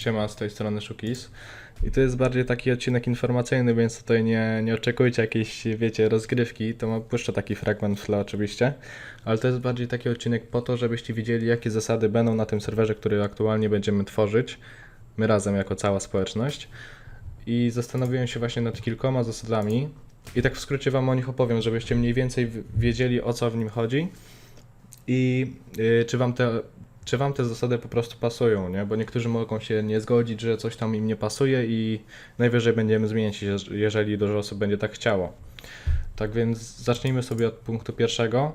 Siema, z tej strony Szukis. I to jest bardziej taki odcinek informacyjny, więc tutaj nie, nie oczekujcie jakiejś, wiecie, rozgrywki. To puszczę taki fragment w tle oczywiście. Ale to jest bardziej taki odcinek po to, żebyście widzieli, jakie zasady będą na tym serwerze, który aktualnie będziemy tworzyć. My razem, jako cała społeczność. I zastanowiłem się właśnie nad kilkoma zasadami. I tak w skrócie wam o nich opowiem, żebyście mniej więcej wiedzieli, o co w nim chodzi. I y, czy wam te czy wam te zasady po prostu pasują, nie? Bo niektórzy mogą się nie zgodzić, że coś tam im nie pasuje i najwyżej będziemy zmieniać, jeż- jeżeli dużo osób będzie tak chciało. Tak więc zacznijmy sobie od punktu pierwszego.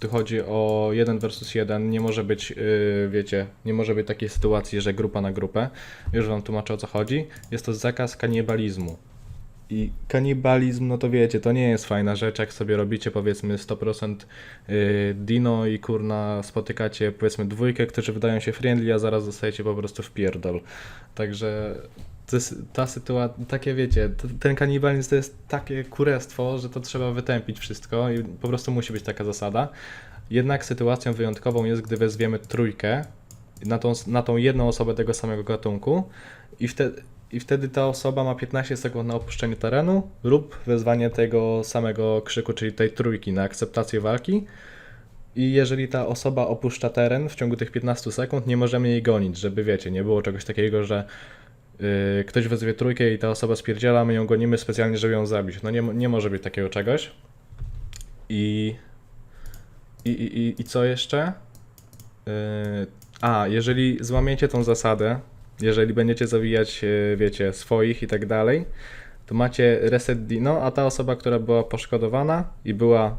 Tu chodzi o 1 versus 1. Nie może być, yy, wiecie, nie może być takiej sytuacji, że grupa na grupę. Już wam tłumaczę o co chodzi. Jest to zakaz kanibalizmu. I kanibalizm, no to wiecie, to nie jest fajna rzecz, jak sobie robicie powiedzmy 100% y, dino i kurna spotykacie powiedzmy dwójkę, którzy wydają się friendly, a zaraz dostajecie po prostu w pierdol. Także ta sytuacja, takie wiecie, ten kanibalizm to jest takie kurestwo, że to trzeba wytępić wszystko i po prostu musi być taka zasada. Jednak sytuacją wyjątkową jest, gdy wezwiemy trójkę na tą, na tą jedną osobę tego samego gatunku i wtedy, i wtedy ta osoba ma 15 sekund na opuszczenie terenu lub wezwanie tego samego krzyku, czyli tej trójki na akceptację walki. I jeżeli ta osoba opuszcza teren w ciągu tych 15 sekund, nie możemy jej gonić, żeby wiecie, nie było czegoś takiego, że yy, ktoś wezwie trójkę i ta osoba spierdziela, my ją gonimy specjalnie, żeby ją zabić. No nie, nie może być takiego czegoś. I, i, i, i, i co jeszcze? Yy, a, jeżeli złamiecie tą zasadę, jeżeli będziecie zawijać, e, wiecie, swoich i tak dalej, to macie reset dino, a ta osoba, która była poszkodowana i była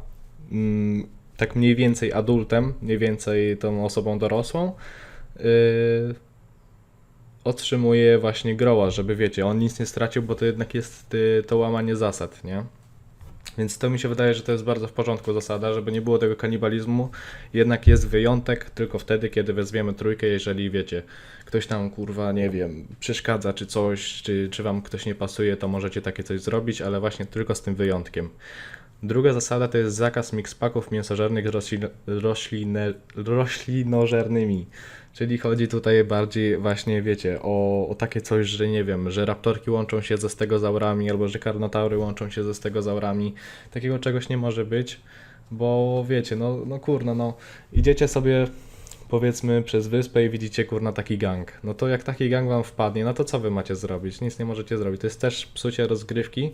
mm, tak mniej więcej adultem, mniej więcej tą osobą dorosłą, yy, otrzymuje właśnie groła, żeby wiecie, on nic nie stracił, bo to jednak jest y, to łamanie zasad, nie? Więc to mi się wydaje, że to jest bardzo w porządku zasada, żeby nie było tego kanibalizmu. Jednak jest wyjątek tylko wtedy, kiedy wezwiemy trójkę, jeżeli wiecie, ktoś tam kurwa, nie wiem, przeszkadza czy coś, czy, czy wam ktoś nie pasuje, to możecie takie coś zrobić, ale właśnie tylko z tym wyjątkiem. Druga zasada to jest zakaz mixpaków mięsożernych z roślin, roślinę, roślinożernymi. Czyli chodzi tutaj bardziej właśnie, wiecie, o, o takie coś, że nie wiem, że raptorki łączą się ze stegozaurami, albo że karnotaury łączą się ze stegozaurami. Takiego czegoś nie może być, bo wiecie, no, no kurno, no idziecie sobie powiedzmy przez wyspę i widzicie kurna taki gang. No to jak taki gang wam wpadnie, no to co wy macie zrobić? Nic nie możecie zrobić. To jest też psucie rozgrywki,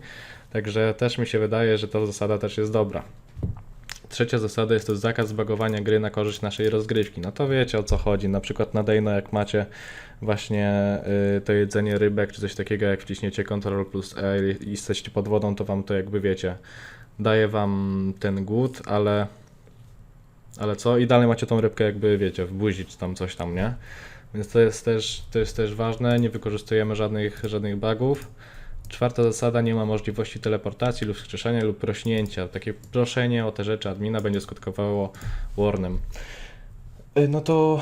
także też mi się wydaje, że ta zasada też jest dobra. Trzecia zasada jest to zakaz bagowania gry na korzyść naszej rozgrywki. No to wiecie o co chodzi. Na przykład na Dejno jak macie właśnie y, to jedzenie rybek czy coś takiego, jak wciśniecie Ctrl plus E i jesteście pod wodą, to wam to jakby wiecie, daje wam ten głód, ale ale co? I dalej macie tą rybkę jakby wiecie, w buzi czy tam coś tam, nie? Więc to jest też, to jest też ważne, nie wykorzystujemy żadnych, żadnych bugów. Czwarta zasada, nie ma możliwości teleportacji lub wskrzeszenia lub prośnięcia. Takie proszenie o te rzeczy admina będzie skutkowało warnem. Y, No to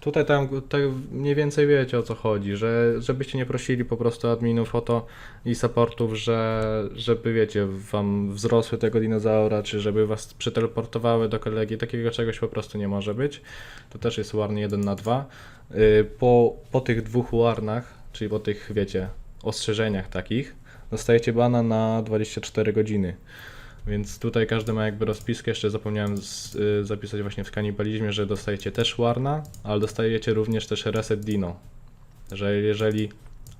tutaj tam tak mniej więcej wiecie o co chodzi, że żebyście nie prosili po prostu adminów o to i supportów, że żeby wiecie, wam wzrosły tego dinozaura, czy żeby was przeteleportowały do kolegi, takiego czegoś po prostu nie może być. To też jest warn 1 na 2. Y, Po, po tych dwóch warnach, czyli po tych wiecie, ostrzeżeniach takich, dostajecie bana na 24 godziny. Więc tutaj każdy ma jakby rozpiskę, jeszcze zapomniałem z, y, zapisać właśnie w kanibalizmie, że dostajecie też warna, ale dostajecie również też reset dino. Że jeżeli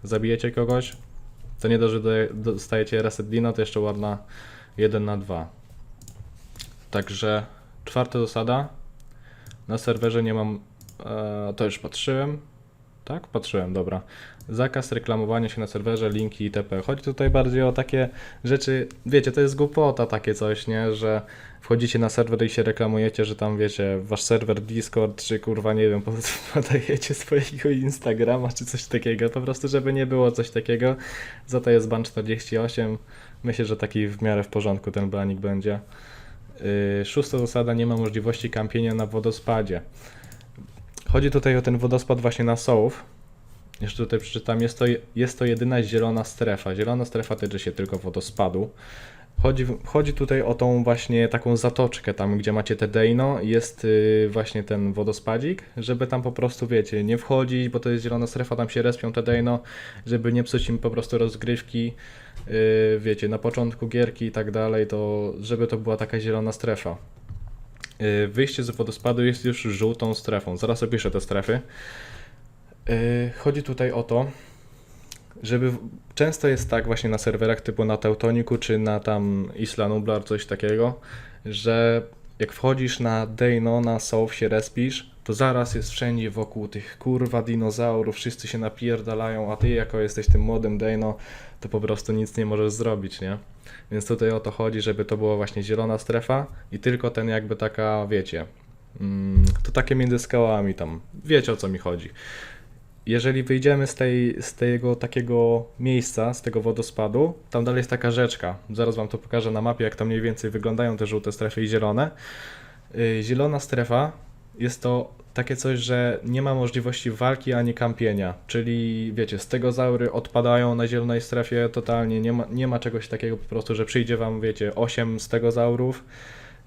zabijecie kogoś, to nie dość, że doje- dostajecie reset dino, to jeszcze warna 1 na 2. Także czwarta zasada. Na serwerze nie mam, e, to już patrzyłem. Tak? Patrzyłem, dobra. Zakaz reklamowania się na serwerze, linki itp. Chodzi tutaj bardziej o takie rzeczy, wiecie, to jest głupota takie coś, nie, że wchodzicie na serwer i się reklamujecie, że tam wiecie, wasz serwer Discord, czy kurwa nie wiem, podajecie swojego Instagrama, czy coś takiego, po prostu żeby nie było coś takiego. Za to jest ban 48. Myślę, że taki w miarę w porządku ten banik będzie. Yy, szósta zasada, nie ma możliwości kampienia na wodospadzie. Chodzi tutaj o ten wodospad właśnie na Sołów. Jeszcze tutaj przeczytam, jest to, jest to jedyna zielona strefa. Zielona strefa tyczy się tylko wodospadu. Chodzi, chodzi tutaj o tą właśnie taką zatoczkę, tam gdzie macie te Deino, jest y, właśnie ten wodospadzik, żeby tam po prostu, wiecie, nie wchodzić, bo to jest zielona strefa, tam się respią te Deino, żeby nie psuć im po prostu rozgrywki, y, wiecie, na początku gierki i tak dalej, to żeby to była taka zielona strefa. Y, Wyjście z wodospadu jest już żółtą strefą. Zaraz opiszę te strefy. Y, Chodzi tutaj o to, żeby. Często jest tak właśnie na serwerach typu na Teutoniku czy na tam Isla Nublar, coś takiego, że jak wchodzisz na Deino, na South się respisz, to zaraz jest wszędzie wokół tych kurwa dinozaurów, wszyscy się napierdalają, a ty jako jesteś tym młodym Deino, to po prostu nic nie możesz zrobić, nie? Więc tutaj o to chodzi, żeby to była właśnie zielona strefa i tylko ten jakby taka, wiecie, mm, to takie między skałami tam, wiecie o co mi chodzi. Jeżeli wyjdziemy z, tej, z tego takiego miejsca, z tego wodospadu, tam dalej jest taka rzeczka. Zaraz wam to pokażę na mapie, jak tam mniej więcej wyglądają te żółte strefy i zielone. Yy, Zielona strefa jest to takie coś, że nie ma możliwości walki ani kampienia. Czyli wiecie, stegozaury odpadają na zielonej strefie totalnie. Nie ma, nie ma czegoś takiego po prostu, że przyjdzie wam, wiecie, 8 stegozaurów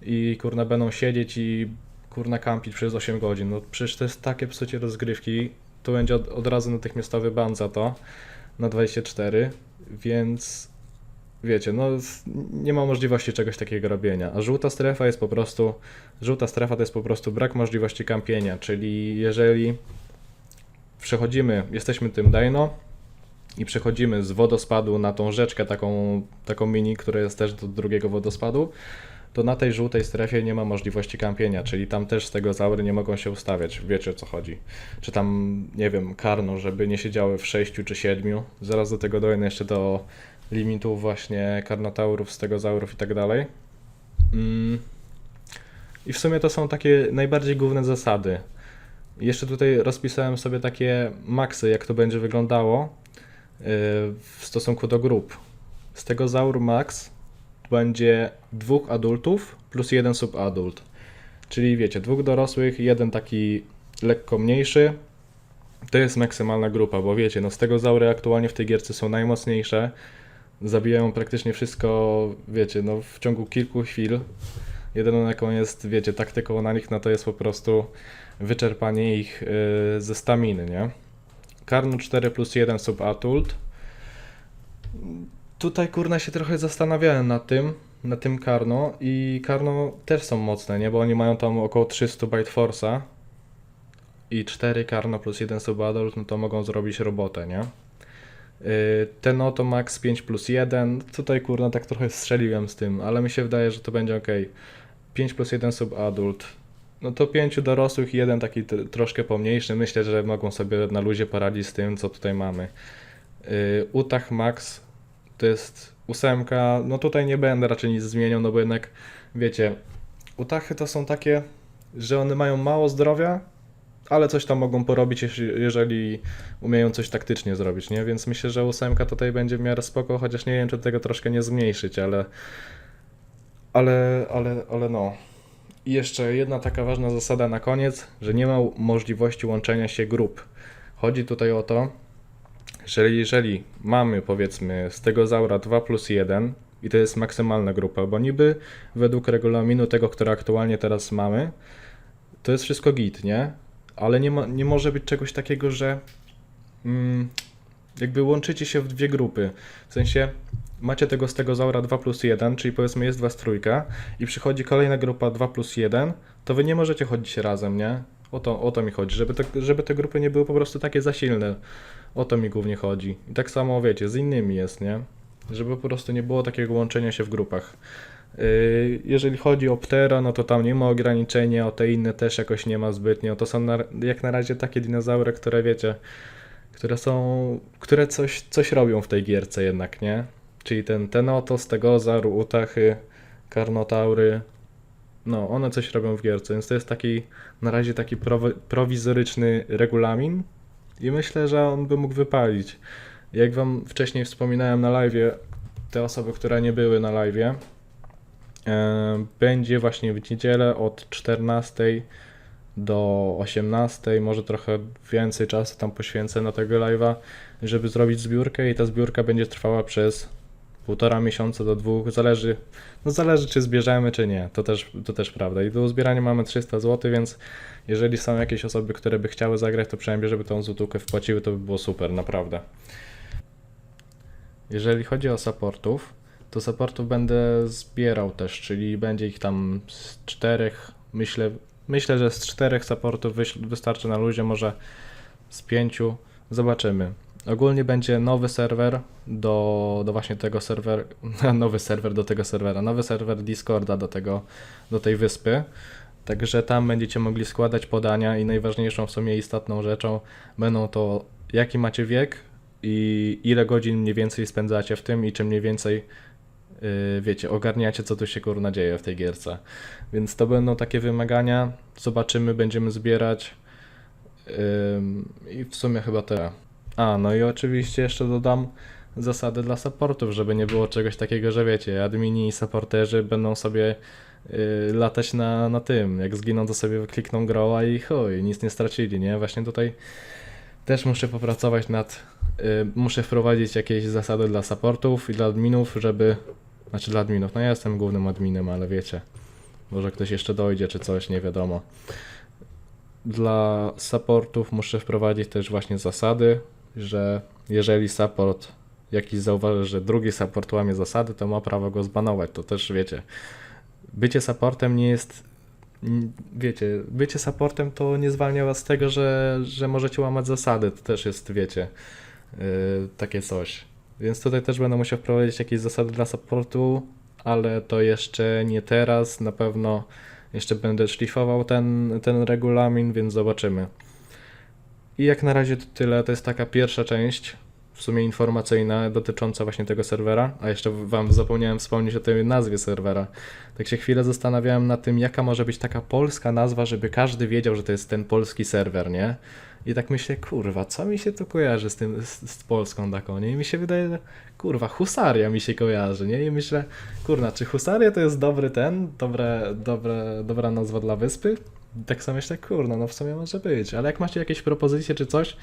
i kurna będą siedzieć i kurna kampić przez 8 godzin. No przecież to jest takie psucie rozgrywki. Tu będzie od, od razu natychmiastowy ban za to na 24, więc wiecie, no nie ma możliwości czegoś takiego robienia. A żółta strefa jest po prostu, żółta strefa to jest po prostu brak możliwości kampienia, czyli jeżeli przechodzimy, jesteśmy tym Dino i przechodzimy z wodospadu na tą rzeczkę taką, taką mini, która jest też do drugiego wodospadu, to na tej żółtej strefie nie ma możliwości kampienia, czyli tam też z tego zaury nie mogą się ustawiać, wiecie o co chodzi. Czy tam, nie wiem, karno, żeby nie siedziały w sześciu czy siedmiu. Zaraz do tego dojdę jeszcze do limitów właśnie karnotaurów, stegozaurów i tak dalej. Mm. I w sumie to są takie najbardziej główne zasady. Jeszcze tutaj rozpisałem sobie takie maksy, jak to będzie wyglądało yy, w stosunku do grup. Stegozaur max będzie dwóch adultów plus jeden subadult. Czyli wiecie, dwóch dorosłych, jeden taki lekko mniejszy. To jest maksymalna grupa, bo wiecie, no stegozaury aktualnie w tej gierce są najmocniejsze. Zabijają praktycznie wszystko, wiecie, no w ciągu kilku chwil. Jedyną jaką jest, wiecie, taktyką na nich, no to jest po prostu wyczerpanie ich yy, ze staminy, nie? Karnu 4 plus 1 subadult. Tutaj kurna się trochę zastanawiałem nad tym, na tym Karno i Karno też są mocne, nie? Bo oni mają tam około 300 byte force'a i 4 Karno plus 1 subadult, no to mogą zrobić robotę, nie? Yy, Ten oto max 5 plus 1, tutaj kurna tak trochę strzeliłem z tym, ale mi się wydaje, że to będzie ok. 5 plus 1 subadult, no to 5 dorosłych i jeden taki tr- troszkę pomniejszy, myślę, że mogą sobie na luzie poradzić z tym, co tutaj mamy. Yy, Utah max to jest ósemka, no tutaj nie będę raczej nic zmieniał, no bo jednak wiecie, utachy to są takie, że one mają mało zdrowia, ale coś tam mogą porobić, jeżeli umieją coś taktycznie zrobić, nie? Więc myślę, że ósemka tutaj będzie w miarę spoko, chociaż nie wiem, czy tego troszkę nie zmniejszyć, ale ale, ale, ale no. I jeszcze jedna taka ważna zasada na koniec, że nie ma możliwości łączenia się grup. Chodzi tutaj o to, że jeżeli mamy powiedzmy z tego zaura 2 plus 1 i to jest maksymalna grupa, bo niby według regulaminu tego, który aktualnie teraz mamy, to jest wszystko git, nie? Ale nie, ma, nie może być czegoś takiego, że mm, jakby łączycie się w dwie grupy. W sensie macie tego z tego zaura 2 plus 1, czyli powiedzmy jest was trójka i przychodzi kolejna grupa 2 plus 1, to wy nie możecie chodzić razem, nie? O to, o to mi chodzi, żeby te, żeby te grupy nie były po prostu takie za silne. O to mi głównie chodzi. I tak samo, wiecie, z innymi jest, nie? Żeby po prostu nie było takiego łączenia się w grupach. Yy, Jeżeli chodzi o Ptera, no to tam nie ma ograniczenia, o te inne też jakoś nie ma zbytnio. To są na, jak na razie takie dinozaury, które wiecie, które są, które coś, coś robią w tej gierce jednak, nie? Czyli ten Tenotos, Stegozaur, Utachy, Karnotaury, no one coś robią w gierce, więc to jest taki, na razie taki prowi- prowizoryczny regulamin i myślę, że on by mógł wypalić. Jak wam wcześniej wspominałem na live, te osoby, które nie były na live, będzie właśnie w niedzielę od 14 do 18, może trochę więcej czasu tam poświęcę na tego live'a, żeby zrobić zbiórkę i ta zbiórka będzie trwała przez półtora miesiąca do dwóch, zależy, no zależy czy zbierzemy, czy nie, to też, to też prawda. I do uzbierania mamy 300 zł, więc jeżeli są jakieś osoby, które by chciały zagrać, to przynajmniej żeby tą złotówkę wpłaciły, to by było super, naprawdę. Jeżeli chodzi o supportów, to supportów będę zbierał też, czyli będzie ich tam z czterech, myślę, myślę, że z czterech supportów wystarczy na luzie, może z pięciu, zobaczymy. Ogólnie będzie nowy serwer do, do właśnie tego serwera, nowy serwer do tego serwera, nowy serwer Discorda do tego, do tej wyspy. Także tam będziecie mogli składać podania i najważniejszą w sumie istotną rzeczą będą to jaki macie wiek i ile godzin mniej więcej spędzacie w tym i czy mniej więcej wiecie, ogarniacie co tu się kurna dzieje w tej gierce. Więc to będą takie wymagania. Zobaczymy, będziemy zbierać. I w sumie chyba tyle. A, no i oczywiście jeszcze dodam zasady dla supportów, żeby nie było czegoś takiego, że wiecie, admini i supporterzy będą sobie y, latać na, na tym. Jak zginą, to sobie klikną groła i chuj, nic nie stracili, nie? Właśnie tutaj też muszę popracować nad. Y, muszę wprowadzić jakieś zasady dla supportów i dla adminów, żeby. Znaczy dla adminów, no ja jestem głównym adminem, ale wiecie. Może ktoś jeszcze dojdzie czy coś, nie wiadomo. Dla supportów muszę wprowadzić też właśnie zasady, że jeżeli support jakiś zauważy, że drugi support łamie zasady, to ma prawo go zbanować. To też wiecie. Bycie supportem nie jest. Wiecie, bycie supportem to nie zwalnia was z tego, że, że możecie łamać zasady. To też jest, wiecie, yy, takie coś. Więc tutaj też będę musiał wprowadzić jakieś zasady dla supportu, ale to jeszcze nie teraz. Na pewno jeszcze będę szlifował ten, ten regulamin, więc zobaczymy. I jak na razie to tyle. To jest taka pierwsza część, w sumie informacyjna, dotycząca właśnie tego serwera. A jeszcze Wam zapomniałem wspomnieć o tej nazwie serwera. Tak się chwilę zastanawiałem nad tym, jaka może być taka polska nazwa, żeby każdy wiedział, że to jest ten polski serwer, nie? I tak myślę, kurwa, co mi się tu kojarzy z tym, z, z Polską taką, nie? I mi się wydaje, że kurwa, husaria mi się kojarzy, nie? I myślę, kurna, czy husaria to jest dobry ten, dobre, dobre, dobra nazwa dla wyspy? Tak samo myślę, kurna, no w sumie może być, ale jak macie jakieś propozycje czy coś,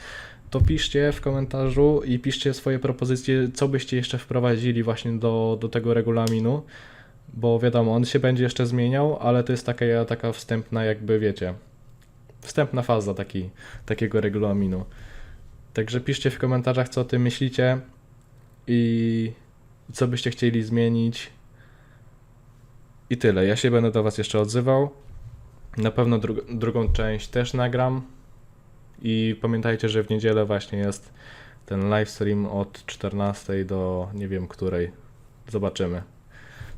to piszcie w komentarzu i piszcie swoje propozycje, co byście jeszcze wprowadzili właśnie do, do tego regulaminu, bo wiadomo, on się będzie jeszcze zmieniał, ale to jest taka, taka wstępna jakby, wiecie, wstępna faza taki, takiego regulaminu. Także piszcie w komentarzach, co o tym myślicie i co byście chcieli zmienić. I tyle. Ja się będę do Was jeszcze odzywał. Na pewno dru- drugą część też nagram. I pamiętajcie, że w niedzielę właśnie jest ten livestream od 14 do nie wiem której. Zobaczymy.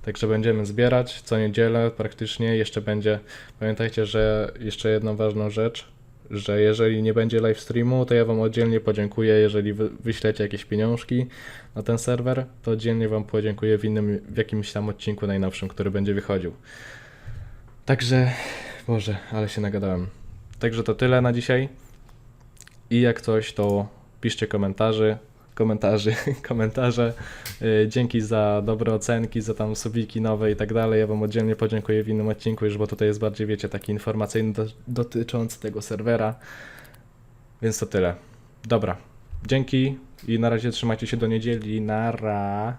Także będziemy zbierać co niedzielę praktycznie. Jeszcze będzie. Pamiętajcie, że jeszcze jedną ważną rzecz, że jeżeli nie będzie livestreamu, to ja Wam oddzielnie podziękuję. Jeżeli wy, wyślecie jakieś pieniążki na ten serwer, to oddzielnie Wam podziękuję w innym, w jakimś tam odcinku najnowszym, który będzie wychodził. Także, Boże, ale się nagadałem. Także to tyle na dzisiaj. I jak coś, to piszcie komentarzy, komentarzy, komentarze. Yy, Dzięki za dobre ocenki, za tam subiki nowe i tak dalej. Ja Wam oddzielnie podziękuję w innym odcinku już, bo tutaj jest bardziej, wiecie, taki informacyjny do, dotyczący tego serwera. Więc to tyle. Dobra. Dzięki i na razie trzymajcie się do niedzieli. Nara.